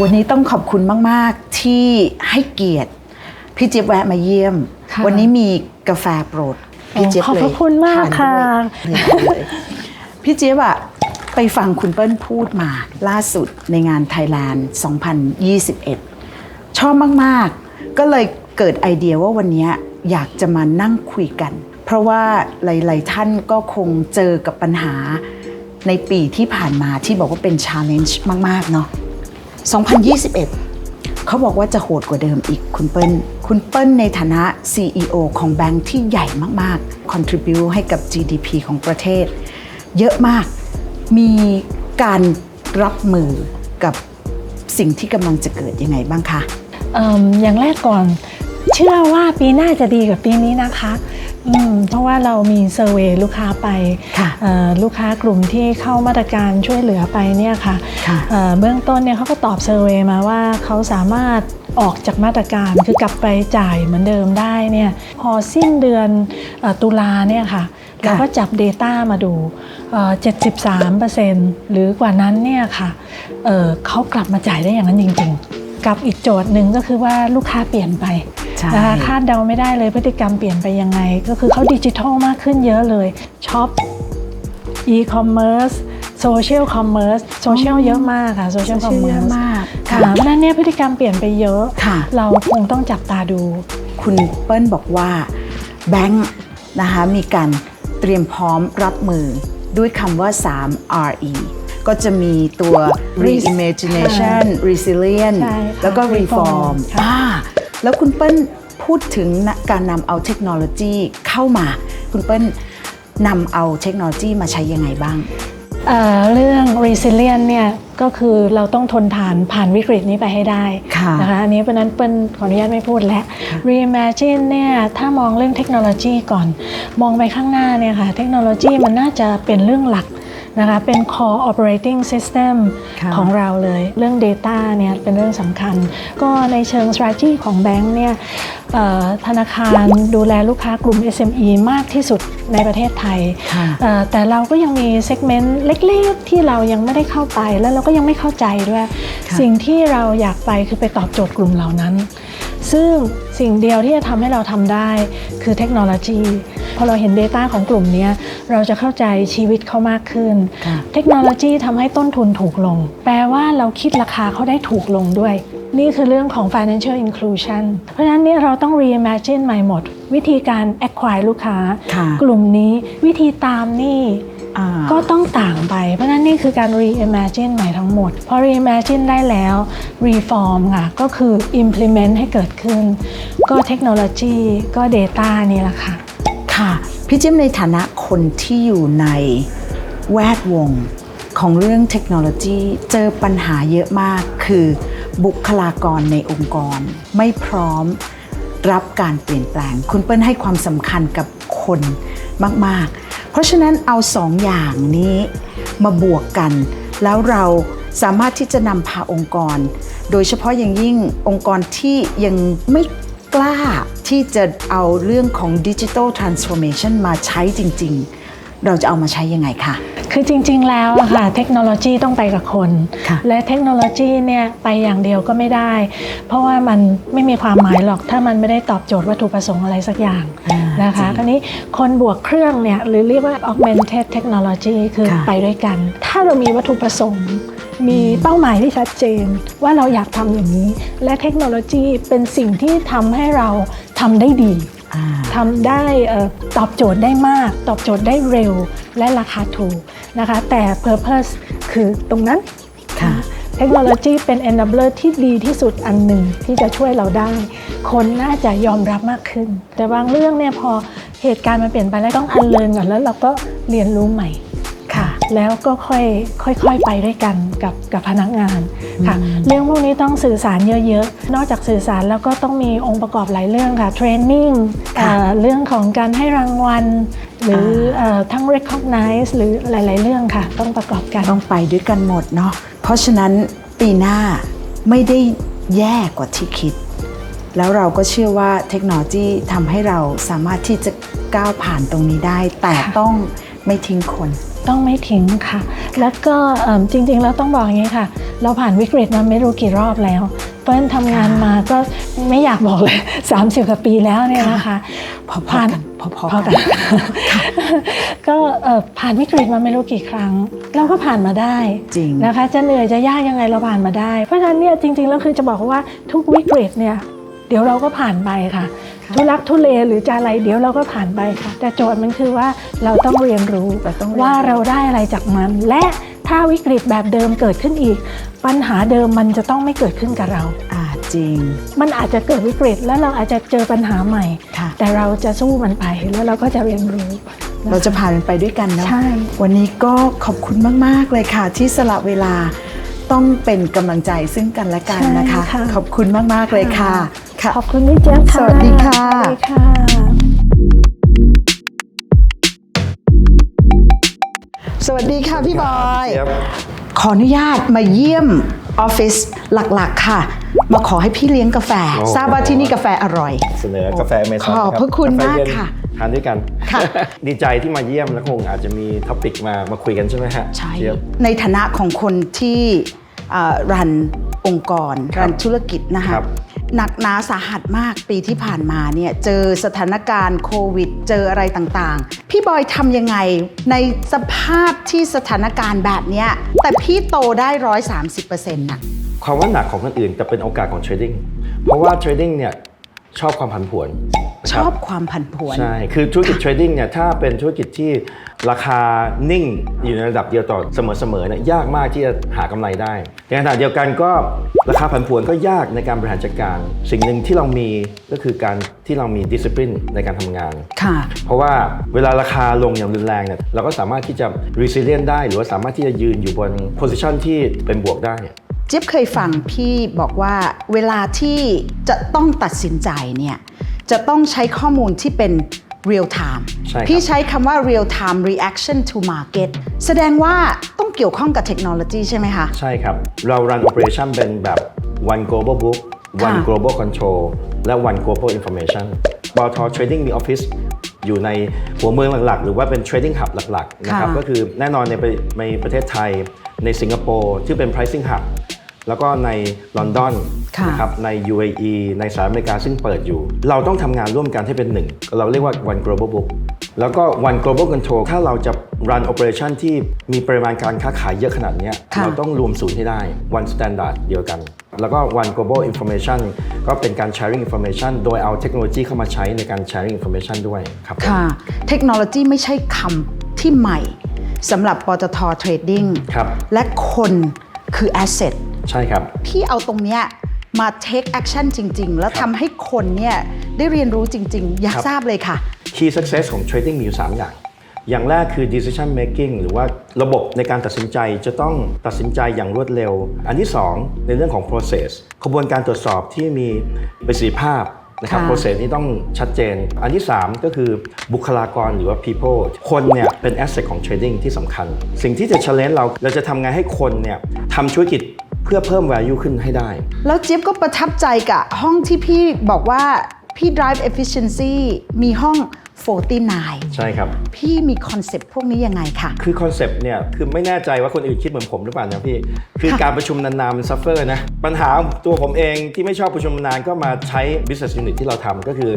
วันนี้ต้องขอบคุณมาก ๆ ที่ให้เกียรติพี่เจี๊ยบแวะมาเยี่ยม ค่ะ วันนี้มีกาแฟโปรดพี่เจี๊ยบขอบเลยพระคุณมากทนค่ะด้วยเลยพี่เจี๊ยบอะไปฟังคุณเปิ้ลพูดมา ล่าสุดในงาน Thailand 2021 ชอบมาก ๆ ก็เลยเกิดไอเดียว่าวันนี้อยากจะมานั่งคุยกัน เพราะว่าหลาย ๆ ท่านก็คงเจอกับปัญหาในปีที่ผ่านมาที่บอกว่าเป็น challenge มาก ๆ เนาะ 2021 เขาบอกว่าจะโหดกว่าเดิมอีกคุณเปิ้ล คุณเปิ้ลในฐานะ CEO ของแบงค์ที่ใหญ่มากๆ contribu ให้กับ GDP ของประเทศ เยอะมาก มีการรับมือกับสิ่งที่กำลังจะเกิดยังไงบ้างคะเอิ่มอย่างแรกก่อน เชื่อว่าปีหน้าจะดีกว่าปีนี้นะคะอืมเพราะว่าเรามีเซอร์เวยลูกค้าไปค่ะเอ่อลูกค้ากลุ่มที่เข้ามาตรการช่วยเหลือไปเนี่ยค่ะค่ะเอ่อเบื้องต้นเนี่ยเขาก็ตอบเซอร์เวยมาว่าเขาสามารถออกจากมาตรการคือกลับไปจ่ายเหมือนเดิมได้เนี่ยพอสิ้นเดือนเออตุลาเนี่ยค่ะเราก็จับ Data มาดูเอ่อ73%หรือกว่านั้นเนี่ยค่ะเอ่อเขากลับมาจ่ายได้อย่างนั้นจริงๆ กับอีกโจทย์หนึ่งก็คือว่าลูกค้าเปลี่ยนไปใช่ นะคะคาดเดาไม่ได้เลยพฤติกรรมเปลี่ยนไปยังไง ก็คือเขาดิจิทัลมากขึ้นเยอะเลยช็อป e-commerce social commerce social เยอะมากค่ะ social เยอะ commerce มากค่ะเพราะฉะนั้นเนี่ยพฤติกรรมเปลี่ยนไปเยอะค่ะเราคงต้องจับตาดู คุณเปิ้ลบอกว่าแบงค์นะคะมีการเตรียมพร้อมรับมือด้วยคำว่า 3 RE ก็จะมีตัว reimagination resilient ใช่ค่ะแล้วก็ reform reform ค่ะอ่า แล้วคุณเปิ้ลพูดถึงการนำเอาเทคโนโลยีเข้ามา คุณเปิ้ลนำเอาเทคโนโลยีมาใช้ยังไงบ้างเอ่อเรื่อง resilient เนี่ยก็คือเราต้องทนทานผ่านวิกฤตนี้ไปให้ได้ค่ะนะคะอันนี้เพราะฉะนั้นเปิ้ลขออนุญาตไม่พูดแล้ว reimagine เนี่ยถ้ามองเรื่องเทคโนโลยีก่อน มองไปข้างหน้าเนี่ยค่ะเทคโนโลยีมันน่าจะเป็นเรื่องหลัก นะคะเป็น core operating system ค่ะของเราเลยเรื่อง Data เนี่ยเป็นเรื่องสำคัญ ก็ในเชิง strategy ของแบงค์เนี่ยเอ่อธนาคารดูแลลูกค้ากลุ่ม SME มากที่สุดในประเทศไทยค่ะเอ่อแต่เราก็ยังมีเซกเมนต์เล็ก ๆ ที่เรายังไม่ได้เข้าไปแล้วเราก็ยังไม่เข้าใจด้วยค่ะสิ่งที่เราอยากไปคือไปตอบโจทย์กลุ่มเหล่านั้น ซึ่งสิ่งเดียวที่จะทำให้เราทำได้คือเทคโนโลยีพ อเราเห็น Data ของกลุ่มเนี้ยเราจะเข้าใจชีวิตเขามากขึ้นค่ะเทคโนโลยีทำให้ต้นทุนถูกลง แปลว่าเราคิดราคาเขาได้ถูกลงด้วย นี่คือเรื่องของ financial inclusion เพราะฉะนั้นเนี่ยเราต้อง reimagine ใหม่หมด วิธีการ acquire ลูกค้าค่ะกลุ่มนี้วิธีตามหนี่อ่าก็ต้องต่างไป เพราะฉะนั้นนี่คือการ reimagine ใหม่ทั้งหมด พอ reimagine ได้แล้ว reform ค่ะ ก็คือ implement ให้เกิดขึ้น ก็เทคโนโลยีก็ data นี่แหละค่ะ ค่ะพี่จิ้มในฐานะคนที่อยู่ในแวดวงของเรื่องเทคโนโลยีเจอปัญหาเยอะมากคือบุคลากรในองค์กร ไม่พร้อมรับการเปลี่ยนแปลง คุณเปิ้ลให้ความสำคัญกับคนมาก ๆ เพราะฉะนั้นเอาสองอย่างนี้มาบวกกัน แล้วเราสามารถที่จะนำพาองค์กร โดยเฉพาะอย่างยิ่งองค์กรที่ยังไม่กล้า ที่จะเอาเรื่องของดิจิ t a ลทรานส์ o r m a t i o n มาใช้จริง ๆ เราจะเอามาใช้ยังไงคะคือจริง ๆ แล้วอะค่ะเทคโนโลยีต้องไปกับคน ค่ะ และเทคโนโลยีเนี่ยไปอย่างเดียวก็ไม่ได้ เพราะว่ามันไม่มีความหมายหรอกถ้ามันไม่ได้ตอบโจทย์วัตถุประสงค์อะไรสักอย่างอ่านะคะจริงคราวนี้คนบวกเครื่องเนี่ยหรือเรียกว่า augmented technology คือค่ะ ไปด้วยกัน ถ้าเรามีวัตถุประสงค์ มีเป้าหมายที่ชัดเจน ว่าเราอยากทำอย่างนี้ และเทคโนโลยีเป็นสิ่งที่ทำให้เราทำได้ดีอ่าทำได้เอ่อตอบโจทย์ได้มาก ตอบโจทย์ได้เร็วและราคาถูกนะคะ แต่ Purpose คือตรงนั้นค่ะเทคโนโลยีเป็น enabler ที่ดีที่สุดอันหนึ่งที่จะช่วยเราได้ คนน่าจะยอมรับมากขึ้น แต่บางเรื่องเนี่ยพอเหตุการณ์มันเปลี่ยนไปแล้วต้องอันเลินก่อนแล้วเราก็เรียนรู้ใหม่ค่ะ แล้วก็ค่อยค่อยๆไปด้วยกันกับกับพนักงานค่ะ เรื่องพวกนี้ต้องสื่อสารเยอะๆ นอกจากสื่อสารแล้วก็ต้องมีองค์ประกอบหลายเรื่องค่ะเทรนนิ่งค่ะเรื่องของการให้รางวัล หรือเออทั้ง recognize หรือหลาย ๆ เรื่องค่ะ ต้องประกอบกันต้องไปด้วยกันหมดเนาะเพราะฉะนั้นปีหน้าไม่ได้แย่กว่าที่คิด แล้วเราก็เชื่อว่าเทคโนโลยีทำให้เราสามารถที่จะก้าวผ่านตรงนี้ได้ แต่ค่ะต้องไม่ทิ้งคนค ต้องไม่ทิ้งค่ะ แล้วก็เอิ่มจริงๆแล้วต้องบอกอย่างนี้ค่ะ เราผ่านวิกฤตมาไม่รู้กี่รอบแล้วเปิ้ลทำงานมาก็ไม่อยากบอกเลย 30กว่าปีแล้วเนี่ยนะคะพอๆผ่านกันพอพอๆกักันนก็เอ่อผ่านวิกฤตมาไม่รู้กี่ครั้ง เราก็ผ่านมาได้จริงนะคะจะเหนื่อยจะยากยังไงเราผ่านมาได้ เพราะฉะนั้นเนี่ยจริงๆแล้วคือจะบอกว่าทุกวิกฤตเนี่ยเดี๋ยวเราก็ผ่านไปค่ะ ทุลักทุเลหรือจะอะไรเดี๋ยวเราก็ผ่านไปค่ะ แต่โจทย์มันคือว่าเราต้องเรียนรู้เราต้องเรียนว่าเราได้อะไรจากมัน และถ้าวิกฤตแบบเดิมเกิดขึ้นอีก ปัญหาเดิมมันจะต้องไม่เกิดขึ้นกับเราอ่าจริง มันอาจจะเกิดวิกฤตแล้วเราอาจจะเจอปัญหาใหม่ค่ะแต่เราจะสู้มันไปแล้วเราก็จะเรียนรู้นคเราจะผ่านมันไปด้วยกันเนาะใช่วันนี้ก็ขอบคุณมาก ๆ เลยค่ะ ที่สละเวลาต้องเป็นกำลังใจซึ่งกันและกันนะคะใช่ค่ะขอบคุณมาก ๆ เลยค่ะค่ะ ขอบคุณพี่เจี๊ยบค่ะ สวัสดีค่ะ สวัสดีค่ะสวัสดีค่ะพี่บอยเจี๊ยบขออนุญาตมาเยี่ยมออฟฟิศหลักๆค่ะ มาขอให้พี่เลี้ยงกาแฟโอ้ทราบว่าที่นี่กาแฟอร่อย เสนอกาแฟเมซอนขอบพระคุณมากค่ะ ทานด้วยกันค่ะดีใจที่มาเยี่ยมแล้วคงอาจจะมีท็อปิกมามาคุยกันใช่ไหมฮะใช่เจี๊ยบในฐานะของคนที่เอ่อรันองค์กรครับรันธุรกิจนะคะครับ หนักหนาสาหัสมากปีที่ผ่านมาเนี่ยเจอสถานการณ์โควิด เจออะไรต่างๆ พี่บอยทำยังไงในสภาพที่สถานการณ์แบบเนี้ยแต่พี่โตได้ร้อยสามสิบเปอร์เซ็น่ะความว่าหนักของคนอื่นแต่เป็นโอกาสของเทรดดิ้งเพราะว่าเทรดดิ้งเนี่ยชอบความผันผวนชนะคอรับความผันผวน ใช่ คือธุรกิจเทรดดิ้งเนี่ยถ้าเป็นธุรกิจที่ราคานิ่งอยู่ในระดับเดียวต่อเสมอๆเนี่ยยากมากที่จะหากำไรได้ในขณะเดียวกันก็ราคาผันผวนก็ยากในการบริหารจัดการ สิ่งหนึ่งที่เรามีก็คือการที่เรามีดิส c ปลินในการทำงานค่ะเพราะว่าเวลาราคาลงอย่างรุนแรงเนี่ยเราก็สามารถที่จะ resilient ได้ หรือว่าสามารถที่จะยืนอยู่บน position ที่เป็นบวกได้เจี๊ยบเคยฟังพี่บอกว่าเวลาที่จะต้องตัดสินใจเนี่ย จะต้องใช้ข้อมูลที่เป็น real time ใช่ครับ พี่ใช้คำว่า real time reaction to market แสดงว่าต้องเกี่ยวข้องกับเทคโนโลยีใช่ไหมคะ ใช่ครับ เรา run operation เป็นแบบ one global book one ค่ะ global control และ one global information ปตท trading มีออฟฟิศอยู่ในหัวเมืองหลักๆ หรือว่าเป็น trading hub หลักๆ นะครับ ค่ะ ก็คือแน่นอนในประในประเทศไทยในสิงคโปร์ที่เป็น pricing hub แล้วก็ในลอนดอนค่ะนะครับใน UAE ในสหรัฐอเมริกาซึ่งเปิดอยู่ เราต้องทำงานร่วมกันให้เป็นหนึ่ง เราเรียกว่า one global book แล้วก็ one global control ถ้าเราจะ run operation ที่มีปริมาณการค้าขายเยอะขนาดเนี้ยค่ะเราต้องรวมศูนย์ให้ได้ one standard เดียวกัน แล้วก็ one global information ก็เป็นการ sharing information โดยเอาเทคโนโลยีเข้ามาใช้ในการ sharing information ด้วยครับผมค่ะเทคโนโลยีไม่ใช่คำที่ใหม่สำหรับปตทเทรดดิ้งครับและคนคือ asset ใช่ครับพี่เอาตรงเนี้ยมา take action จริง ๆ แล้วทำให้คนเนี่ยได้เรียนรู้จริง ๆ อยากครับทราบเลยค่ะ Key success ของ trading มีอยู่ 3 อย่าง อย่างแรกคือ decision making หรือว่าระบบในการตัดสินใจจะต้องตัดสินใจอย่างรวดเร็ว อันที่ 2 ในเรื่องของ process กระบวนการตรวจสอบที่มีประสิทธิภาพนะครับค่ะ process นี้ต้องชัดเจน อันที่ 3 ก็คือบุคลากรหรือว่า people คนเนี่ยเป็น asset ของ trading ที่สำคัญ สิ่งที่จะ challenge เราเราจะทำไงให้คนเนี่ยทำธุรกิจเพื่อเพิ่ม value ขึ้นให้ได้ แล้วเจี๊ยบก็ประทับใจกับห้องที่พี่บอกว่าพี่ drive efficiency มีห้อง 49 ใช่ครับ พี่มีคอนเซปต์พวกนี้ยังไงคะคือคอนเซปต์เนี่ยคือไม่แน่ใจว่าคนอื่นคิดเหมือนผมหรือเปล่านะพี่ คือค่ะการประชุมนานๆมันซัฟเฟอร์นะ ปัญหาตัวผมเองที่ไม่ชอบประชุมนานก็มาใช้ business unit ที่เราทำก็คือ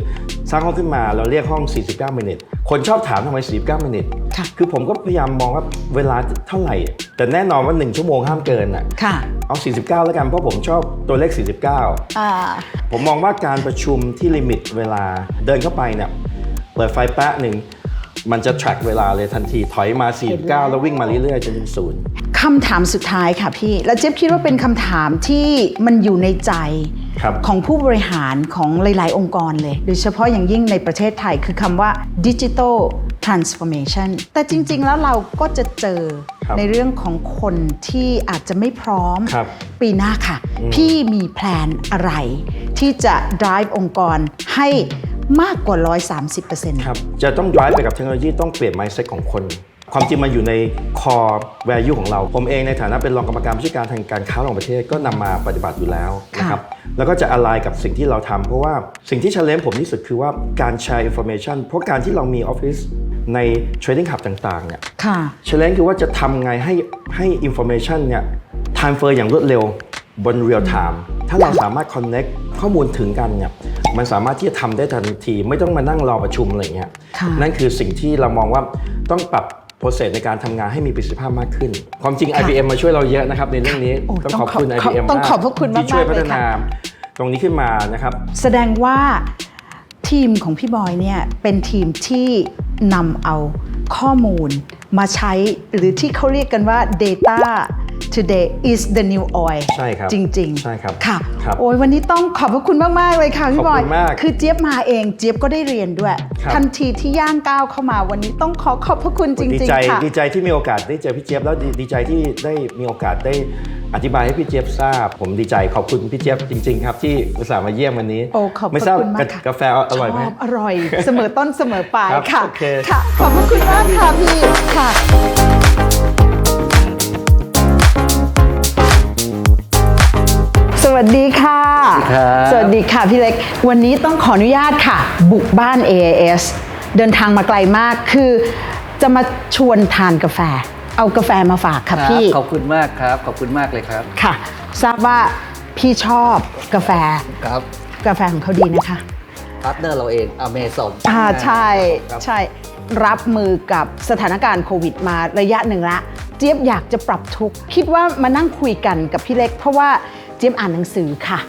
สร้างห้องขึ้นมาเราเรียกห้อง 49มินิทคนชอบถามทำไม 49มินิทค่ะคือผมก็พยายามมองว่าเวลาเท่าไหร่ แต่แน่นอนว่า 1 ชั่วโมงห้ามเกินอะค่ะเอา 49 แล้วกันเพราะผมชอบตัวเลข 49อ่าผมมองว่าการประชุมที่ลิมิตเวลาเดินเข้าไปเนี่ย เปิดไฟแป๊ะหนึ่งมันจะ track เวลาเลยทันที ถอยมา 49 แล้ววิ่งมาเรื่อยๆ จนถึงศูนย์คำถามสุดท้ายค่ะพี่ แล้วเจี๊ยบคิดว่าเป็นคำถามที่มันอยู่ในใจครับของผู้บริหารของหลาย ๆ องค์กรเลย โดยเฉพาะอย่างยิ่งในประเทศไทยคือคำว่า Digital Transformation แต่จริง ๆ แล้วเราก็จะเจอครับในเรื่องของคนที่อาจจะไม่พร้อมครับปีหน้าค่ะอืมพี่มีแพลนอะไรที่จะ drive องค์กรให้ มากกว่า 130%ครับจะต้อง drive ไปกับเทคโนโลยีต้องเปลี่ยน mindset ของคน ความจริงมันอยู่ใน core value ของเรา ผมเองในฐานะเป็นรองกรรมการผู้จัดการทางการค้าระหว่างประเทศก็นำมาปฏิบัติอยู่แล้วนะครับแล้วก็จะ align กับสิ่งที่เราทำเพราะว่าสิ่งที่ challenge ผมที่สุดคือว่าการแชร์ information เพราะการที่เรามี office ใน Trading Hub ต่างๆเนี่ยค่ะ challenge คือว่าจะทำไงให้ให้ information เนี่ย transfer อย่างรวดเร็ว บน real time ถ้าเราสามารถ connect ข้อมูลถึงกันเนี่ยมันสามารถที่จะทำได้ทันทีไม่ต้องมานั่งรอประชุมอะไรอย่างเงี้ยค่ะนั่นคือสิ่งที่เรามองว่าต้องปรับ process ในการทำงานให้มีประสิทธิภาพมากขึ้น ความจริง IBM มาช่วยเราเยอะนะครับในเรื่องนี้โอ้ต้องขอบคุณต้องขอบ IBM ต้องมากขอบพระคุณมากๆที่ช่วยพัฒเลยค่ะนาตรงนี้ขึ้นมานะครับ แสดงว่าทีมของพี่บอยเนี่ยเป็นทีมที่นำเอาข้อมูลมาใช้หรือที่เขาเรียกกันว่า data today is the new oil ใช่ครับจริงๆใช่ครับค่ะครับโอ้ยวันนี้ต้องขอบพระคุณมากๆเลยค่ะพี่บอยขอบคุณมากคือเจี๊ยบมาเองเจี๊ยบก็ได้เรียนด้วยครับทันทีที่ย่างก้าวเข้ามาวันนี้ต้องขอขอบพระคุณจดีริงใจๆค่ะดีใจที่มีโอกาสได้เจอพี่เจี๊ยบแล้วดีดีใจที่ได้มีโอกาสได้อธิบายให้พี่เจี๊ยบทราบ ผมดีใจขอบคุณพี่เจี๊ยบจริงๆครับที่อุตส่าห์มาเยี่ยมวันนี้โอ้ขอบพระไม่ทราบคุณมากค่ะกาแฟอร่อยไหมชบอร่อย เสมอต้นเสมอปลายครับค่ะโอเคค่ะขอบพระคุณมากค่ะพี่ค่ะ วัสดีค่ะครับสวัสดีค่ะพี่เล็ก วันนี้ต้องขออนุญาตค่ะ บุกบ้าน AAS เดินทางมาไกลมากคือ จะมาชวนทานกาแฟ เอากาแฟมาฝากค่ะครับพี่ ขอบคุณมากครับ ขอบคุณมากเลยครับค่ะ ทราบว่าพี่ชอบกาแฟครับกาแฟของเขาดีนะคะพาร์ทเนอร์เราเองอเมซอนอ่าใช่ครับใช่รับมือกับสถานการณ์โควิดมาระยะหนึ่งละ เจี๊ยบอยากจะปรับทุกข์คิดว่ามานั่งคุยกันกับพี่เล็ก เพราะว่าเจี๊ยบอ่านหนังสือค่ะ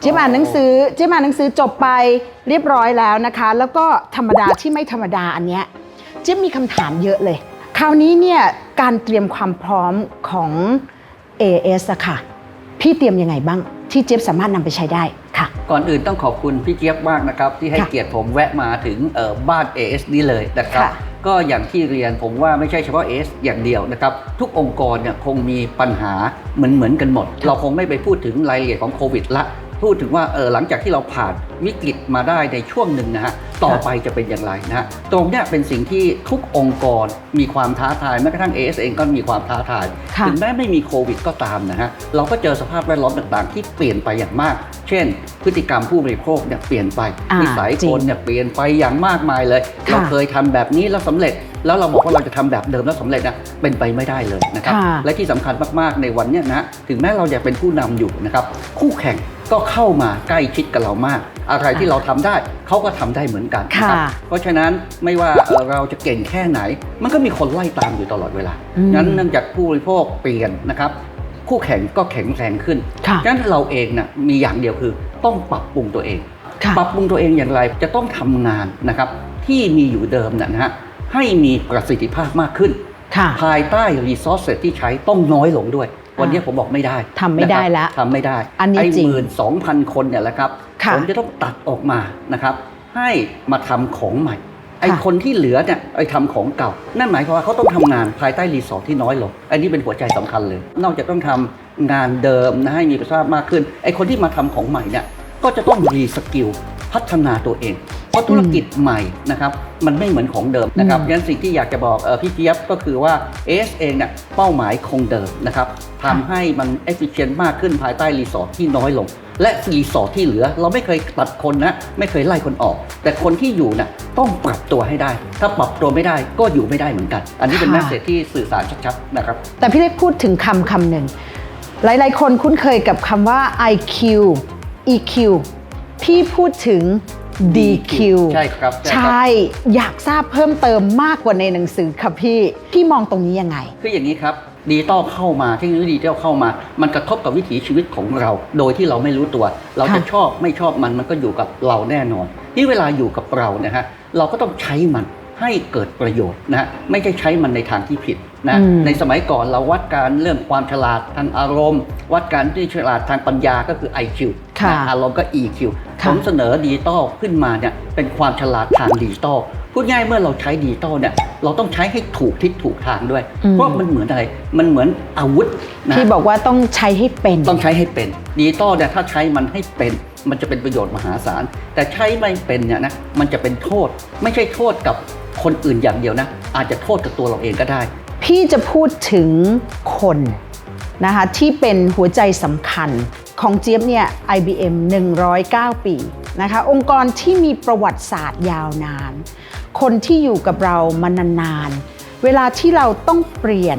เจี๊ยบอ่านหนังสือ เจี๊ยบอ่านหนังสือจบไปเรียบร้อยแล้วนะคะ แล้วก็ธรรมดาที่ไม่ธรรมดาอันเนี้ยเจี๊ยบมีคำถามเยอะเลย คราวนี้เนี่ยการเตรียมความพร้อมของ AS อะค่ะ พี่เตรียมยังไงบ้าง ที่เจี๊ยบสามารถนำไปใช้ได้ค่ะ ก่อนอื่นต้องขอบคุณพี่เจี๊ยบมากนะครับ ที่ให้ค่ะเกียรติผมแวะมาถึงเอ่อบ้าน AS นี้เลยนะครับค่ะ ก็อย่างที่เรียนผมว่าไม่ใช่เฉพาะ AS อย่างเดียวนะครับ ทุกองค์กรเนี่ยคงมีปัญหาเหมือนเหมือนกันหมด เราคงไม่ไปพูดถึงรายละเอียดของโควิดละ พูดถึงว่าเออหลังจากที่เราผ่านวิกฤตมาได้ในช่วงหนึ่งนะฮะต่อไปจะเป็นอย่างไรนะฮะตรงเนี้ยเป็นสิ่งที่ทุกองค์กรมีความท้าทายแม้กระทั่ง AS เองก็มีความท้าทายค่ะถึงแม้ไม่มีโควิดก็ตามนะฮะเราก็เจอสภาพแวดล้อมต่างๆ ที่เปลี่ยนไปอย่างมาก เช่น พฤติกรรมผู้บริโภคเนี่ยเปลี่ยนไปอ่านิสัยจริคงนเนี่ยเปลี่ยนไปอย่างมากมายเลยค่ะเราเคยทำแบบนี้แล้วสำเร็จแล้วเราบอกว่าเราจะทำแบบเดิมแล้วสำเร็จนะเป็นไปไม่ได้เลยนะครับค่ะและที่สำคัญมากๆในวันเนี้ยนะถึงแม้เราจะเป็นผู้นำอยู่นะครับคู่แข่ง ก็เข้ามาใกล้ชิดกับเรามาก อะไรที่เราทำได้เขาก็ทำได้เหมือนกันนะครับค่ะเพราะฉะนั้นไม่ว่าเอ่อเราจะเก่งแค่ไหน มันก็มีคนไล่ตามอยู่ตลอดเวลาอืมงั้นเนื่องจากผู้บริโภคเปลี่ยนนะครับคู่แข่งก็แข็งแรงขึ้นค่ะงั้นเราเองนะมีอย่างเดียวคือต้องปรับปรุงตัวเองค่ะปรับปรุงตัวเองอย่างไรจะต้องทำงานนะครับที่มีอยู่เดิมนะนะฮะให้มีประสิทธิภาพมากขึ้นค่ะภายใต้รีซอสเซที่ใช้ต้องน้อยลงด้วย วันนี้ผมบอกไม่ได้ทำไม่ได้นะครับละทำไม่ได้อันนี้ไอ้จริงหมื่นสองพันคนเนี่ยแหละครับค่ะผมจะต้องตัดออกมานะครับให้มาทำของใหม่ไอ้ค่ะคนที่เหลือเนี่ยไอ้ทำของเก่า นั่นหมายความว่าเขาต้องทำงานภายใต้รีสอร์ทที่น้อยลงอันนี้เป็นหัวใจสำคัญเลย นอกจากต้องทำงานเดิมนะให้มีประสิทธิภาพมากขึ้นไอ้คนที่มาทำของใหม่เนี่ยก็จะต้องรีสกิลพัฒนาตัวเอง เพราะธุรกิจใหม่นะครับมันไม่เหมือนของเดิมนะครับอืมงั้นสิ่งที่อยากจะบอกเออพี่เจี๊ยบก็คือว่า AS เองเนี่ยเป้าหมายคงเดิมนะครับทำให้มัน efficient มากขึ้นภายใต้รีสอร์ทที่น้อยลง และรีสอร์ทที่เหลือ เราไม่เคยตัดคนนะไม่เคยไล่คนออก แต่คนที่อยู่น่ะต้องปรับตัวให้ได้ ถ้าปรับตัวไม่ได้ก็อยู่ไม่ได้เหมือนกัน อันนี้เป็นค่ะแมสเซจที่สื่อสารชัดๆนะครับแต่พี่เล็กพูดถึงคำคำหนึ่งหลาย ๆ คนคุ้นเคยกับคำว่า IQ EQ พี่พูดถึง DQ ใช่ครับใช่ครับใช่ อยากทราบเพิ่มเติมมากกว่าในหนังสือค่ะพี่ พี่มองตรงนี้ยังไง คืออย่างนี้ครับดิจิตอลเข้ามาเทคโนโลยีดิจิตอลเข้ามา มันกระทบกับวิถีชีวิตของเรา โดยที่เราไม่รู้ตัว เราจะค่ะชอบไม่ชอบมันมันก็อยู่กับเราแน่นอนนี่เวลาอยู่กับเรานะฮะเราก็ต้องใช้มันให้เกิดประโยชน์นะฮะไม่ใช่ใช้มันในทางที่ผิด นะอืมในสมัยก่อนเราวัดการเรื่องความฉลาดทางอารมณ์ วัดการที่ฉลาดทางปัญญาก็คือ IQ ค่ะนะอารมณ์ก็ EQ ผค่ะมเสนอดิจิตอลขึ้นมาเนี่ยเป็นความฉลาดทางดิจิตอลพูดง่ายเมื่อเราใช้ดิจิตอลเนี่ยเราต้องใช้ให้ถูกทิศถูกทางด้วยอืมเพราะมันเหมือนอะไร มันเหมือนอาวุธนะพี่บอกว่าต้องใช้ให้เป็น ต้องใช้ให้เป็นดิจิตอลเนี่ยถ้าใช้มันให้เป็นมันจะเป็นประโยชน์มหาศาล แต่ใช้ไม่เป็นเนี่ยนะมันจะเป็นโทษ ไม่ใช่โทษกับคนอื่นอย่างเดียวนะ อาจจะโทษกับตัวเราเองก็ได้ พี่จะพูดถึงคนนะคะที่เป็นหัวใจสำคัญของเจี๊ยบเนี่ย IBM 109 ปีนะคะองค์กรที่มีประวัติศาสตร์ยาวนาน คนที่อยู่กับเรามานานๆ เวลาที่เราต้องเปลี่ยน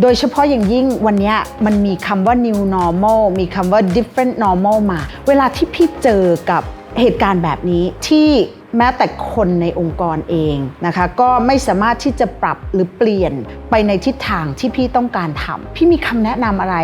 โดยเฉพาะอย่างยิ่งวันนี้มันมีคำว่า new normal มีคำว่า different normal มา เวลาที่พี่เจอกับเหตุการณ์แบบนี้ที่ แม้แต่คนในองค์กรเองนะคะ ก็ไม่สามารถที่จะปรับหรือเปลี่ยนไปในทิศทางที่พี่ต้องการทำพี่มีคำแนะนำอะไร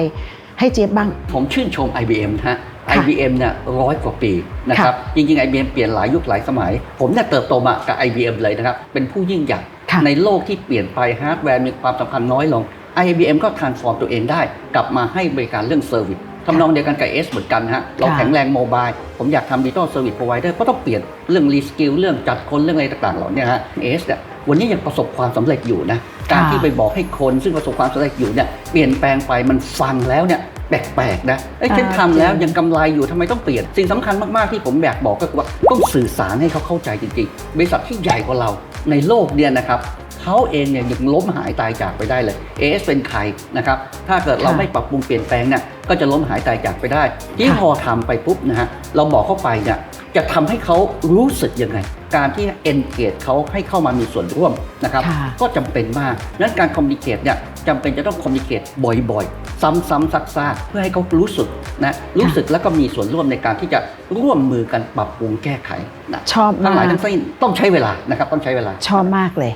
ให้เจี๊ยบบ้าง ผมชื่นชม IBM นะฮะค่ะ IBM เนี่ยร้อยกว่าปีนะครับจริงๆ IBM เปลี่ยนหลายยุคหลายสมัย ผมเนี่ยเติบโตมากับ IBM เลยนะครับ เป็นผู้ยิ่งใหญ่ค่ะในโลกที่เปลี่ยนไปฮาร์ดแวร์มีความสำคัญน้อยลง IBM ก็ transform ตัวเองได้ กลับมาให้บริการเรื่องเซอร์วิส ทำนองเดียวกันกับ S เหมือนกันนะฮะเราแข็งแรงโมบาย ผมอยากทำดิจิ t a ลเซอร์วิสพรอไวเดอร์ก็ต้องเปลี่ยนเรื่องรีสกิลเรื่องจัดคนเรื่องอะไรต่างๆเหล่านี้ฮะ S เนี่ยวันนี้ยังประสบความสำเร็จอยู่นะการที่ไปบอกให้คนซึ่งประสบความสำเร็จอยู่เนี่ยเปลี่ยนแปลงไปมันฟังแล้วเนี่ยแปลกๆนะเอ้ยฉันอ่าทำแล้วจริงยังกำไรอยู่ทำไมต้องเปลี่ยน สิ่งสำคัญมากๆที่ผมอยากบอกก็คือว่าต้องสื่อสารให้เขาเข้าใจจริงๆ บริษัทที่ใหญ่กว่าเราในโลกเนี่ยนะครับ เขาเองเนี่ยยังล้มหายตายจากไปได้เลย AS เป็นใครนะครับถ้าเกิดเราค่ะไม่ปรับปรุงเปลี่ยนแปลงเนี่ยก็จะล้มหายตายจากไปได้ที่ค่ะพอทำไปปุ๊บนะฮะเราบอกเข้าไปเนี่ยจะทำให้เขารู้สึกยังไง การที่ engage เขาให้เข้ามามีส่วนร่วมนะครับค่ะก็จำเป็นมากนั้นการคอมมิ n เ t e เนี่ยจำเป็นจะต้องคอมมิ n เ t e บ่อยๆ ซ้ำๆซักๆเพื่อให้เขารู้สึกนะรู้สึกแล้วก็มีส่วนร่วมในการที่จะร่วมมือกันปรับปรุงแก้ไขนะชอบทั้มางหลายกทั้งสิ้นต้องใช้เวลานะครับต้องใช้เวลาชอบมากเลย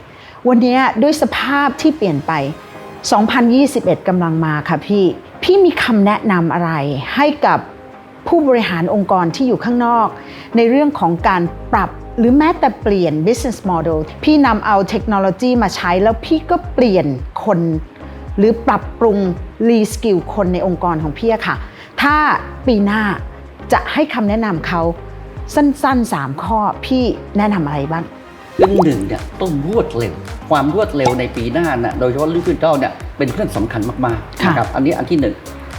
วันนี้ด้วยสภาพที่เปลี่ยนไป 2021กำลังมาค่ะพี่ พี่มีคำแนะนำอะไรให้กับผู้บริหารองค์กรที่อยู่ข้างนอก ในเรื่องของการปรับหรือแม้แต่เปลี่ยน business model พี่นำเอาเทคโนโลยีมาใช้แล้วพี่ก็เปลี่ยนคน หรือปรับปรุงรีสกิลคนในองค์กรของพี่ค่ะ ถ้าปีหน้าจะให้คำแนะนำเขาสั้นๆ 3 ข้อพี่แนะนำอะไรบ้าง เรื่องหนึ่งเนี่ยต้องรวดเร็ว ความรวดเร็วในปีหน้าน่ะโดยเฉพาะเรื่องดิจิทัลเนี่ยเป็นเรื่องสำคัญมากๆค่ะนะครับอันนี้อันที่หนึ่ง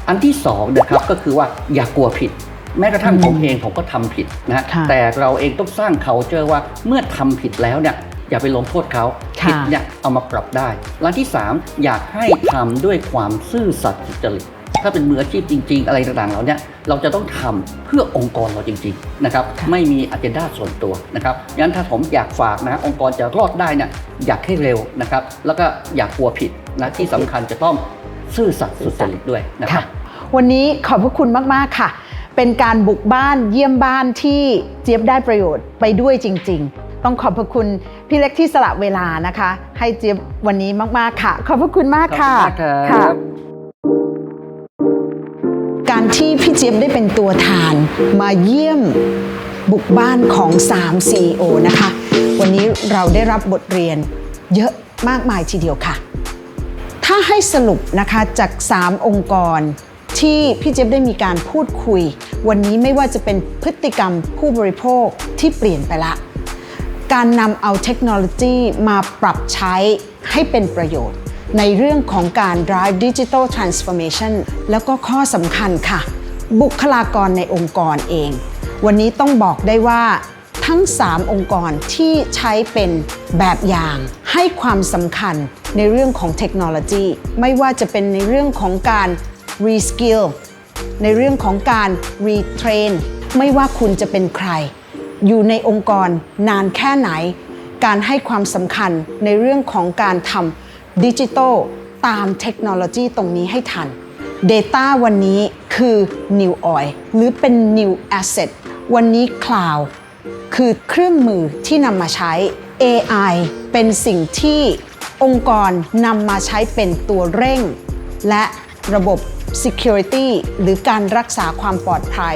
อันที่สองนะครับก็คือว่าอย่ากลัวผิด แม้กระทั่งอืมผมเองผมก็ทำผิดนะฮะค่ะแต่เราเองต้องสร้างเขาเจอว่าเมื่อทำผิดแล้วเนี่ยอย่าไปลงโทษเขาค่ะผิดเนี่ยเอามาปรับได้และที่สามอยากให้ทำด้วยความซื่อสัตย์สุจริต ถ้าเป็นมืออาชีพจริง ๆ อะไรต่างๆเหล่าเนี้เราจะต้องทำเพื่อองค์กรเราจริงๆนะครับค่ะไม่มีอ g e n d a ส่วนตัวนะครับงั้นถ้าผมอยากฝากนะฮะองค์กรจะรอดได้เนี่ยอยากให้เร็วนะครับแล้วก็อยากกลัวผิดนะที่สำคัญจะต้องซื่อสัตย์สุจริตด้วยนะครัค่ะบวันนี้ขอบพระคุณมากๆค่ะ เป็นการบุกบ้านเยี่ยมบ้านที่เจี๊ยบได้ประโยชน์ไปด้วยจริง ๆ ต้องขอบพระคุณพี่เล็กที่สละเวลานะคะ ให้เจี๊ยบวันนี้มากๆค่ะ ขอบพระคุณมากค่ะขอบคุณมากครับ จี๊ยบได้เป็นตัวแทนมาเยี่ยมบุกบ้านของ 3 CEO นะคะ วันนี้เราได้รับบทเรียนเยอะมากมายทีเดียวค่ะ ถ้าให้สรุปนะคะจาก 3 องค์กรที่พี่เจี๊ยบได้มีการพูดคุย วันนี้ไม่ว่าจะเป็นพฤติกรรมผู้บริโภคที่เปลี่ยนไปละ การนำเอาเทคโนโลยีมาปรับใช้ให้เป็นประโยชน์ ในเรื่องของการ drive digital transformation แล้วก็ข้อสำคัญค่ะ บุคลากรในองค์กรเอง วันนี้ต้องบอกได้ว่าทั้ง 3 องค์กรที่ใช้เป็นแบบอย่างให้ความสำคัญในเรื่องของเทคโนโลยี ไม่ว่าจะเป็นในเรื่องของการ reskill ในเรื่องของการ retrain ไม่ว่าคุณจะเป็นใคร อยู่ในองค์กรนานแค่ไหน การให้ความสำคัญในเรื่องของการทำดิจิทัลตามเทคโนโลยีตรงนี้ให้ทัน Data วันนี้คือ New Oil หรือเป็น New Asset วันนี้ Cloud คือเครื่องมือที่นำมาใช้ AI เป็นสิ่งที่องค์กรนำมาใช้เป็นตัวเร่ง และระบบ Security หรือการรักษาความปลอดภัย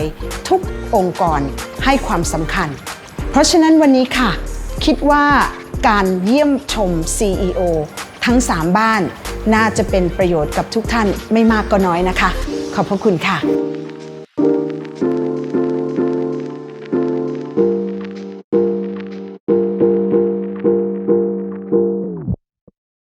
ทุกองค์กรให้ความสำคัญ เพราะฉะนั้นวันนี้ค่ะ คิดว่าการเยี่ยมชม CEO ทั้ง 3 บ้าน น่าจะเป็นประโยชน์กับทุกท่านไม่มากก็น้อยนะคะ ขอบพระคุณค่ะ